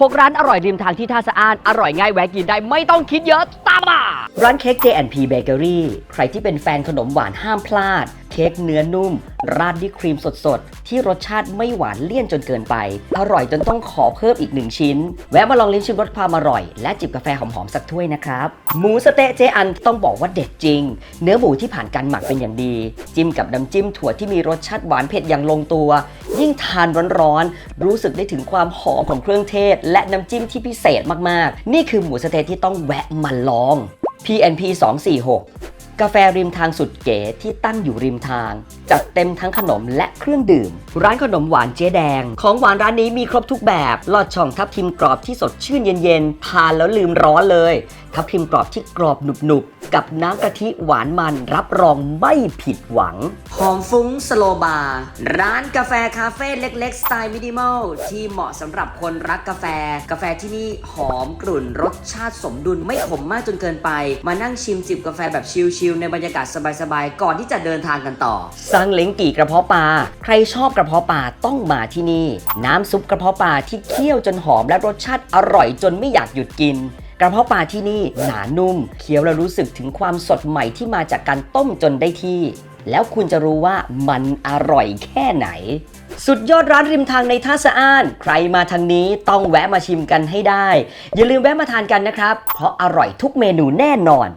6 ร้านอร่อยริมทางที่ท่าสะอ้าน อร่อยง่ายแวะกินได้ไม่ต้องคิดเยอะตามมาร้านเค้ก J&P Bakery ใครที่เป็นแฟนขนมหวานห้ามพลาด เค้กเนื้อนุ่ม ราดด้วยครีมสดๆ ที่รสชาติไม่หวานเลี่ยนจนเกินไป อร่อยจนต้องขอเพิ่มอีกหนึ่งชิ้น แวะมาลองลิ้มชิมรสความอร่อย และจิบกาแฟหอมๆสักถ้วยนะครับ หมูสเต๊ะเจอันต้องบอกว่าเด็ดจริง เนื้อหมูที่ผ่านการหมักเป็นอย่างดี จิ้มกับน้ำจิ้มถั่วที่มีรสชาติหวานเผ็ดอย่างลงตัว ยิ่งทานร้อนๆรู้สึกได้ถึงความหอมของเครื่องเทศ และน้ำจิ้มที่พิเศษมากๆ นี่คือหมูสเต๊ะที่ต้องแวะมาลอง PNP 246 กาแฟริมทางสุดเก๋ที่ตั้งอยู่ริมทาง จัดเต็มทั้งขนมและเครื่องดื่ม ร้านขนมหวานเจ๊แดง ของหวานร้านนี้มีครบทุกแบบ ลอดช่องทับทิมกรอบที่สดชื่นเย็นๆ ทานแล้วลืมร้อนเลย ทับทิมกรอบที่กรอบหนุบๆ กับน้ำกะทิหวานมันรับรองไม่ผิดหวัง หอมฟุ้งสโลบาร์ร้านกาแฟคาเฟ่เล็กๆ สไตล์มินิมอลที่เหมาะสำหรับคนรักกาแฟ กาแฟที่นี่หอมกลุ่นรสชาติสมดุลไม่ขมมากจนเกินไป มานั่งชิมจิบกาแฟแบบชิลชิลๆในบรรยากาศสบายๆ ก่อนที่จะเดินทางกันต่อ ซังเล้งกี่กระเพาะปลา ใครชอบกระเพาะปลาต้องมาที่นี่ น้ำซุปกระเพาะปลาที่เคี่ยวจนหอมและรสชาติอร่อยจนไม่อยากหยุดกิน กระเพาะปลาที่นี่หนานุ่ม เคี้ยวแล้วรู้สึกถึงความสดใหม่ที่มาจากการต้มจนได้ที่ แล้วคุณจะรู้ว่ามันอร่อยแค่ไหนสุดยอดร้านริมทางในท่าสะอ้าน ใครมาทางนี้ต้องแวะมาชิมกันให้ได้ อย่าลืมแวะมาทานกันนะครับ เพราะอร่อยทุกเมนูแน่นอน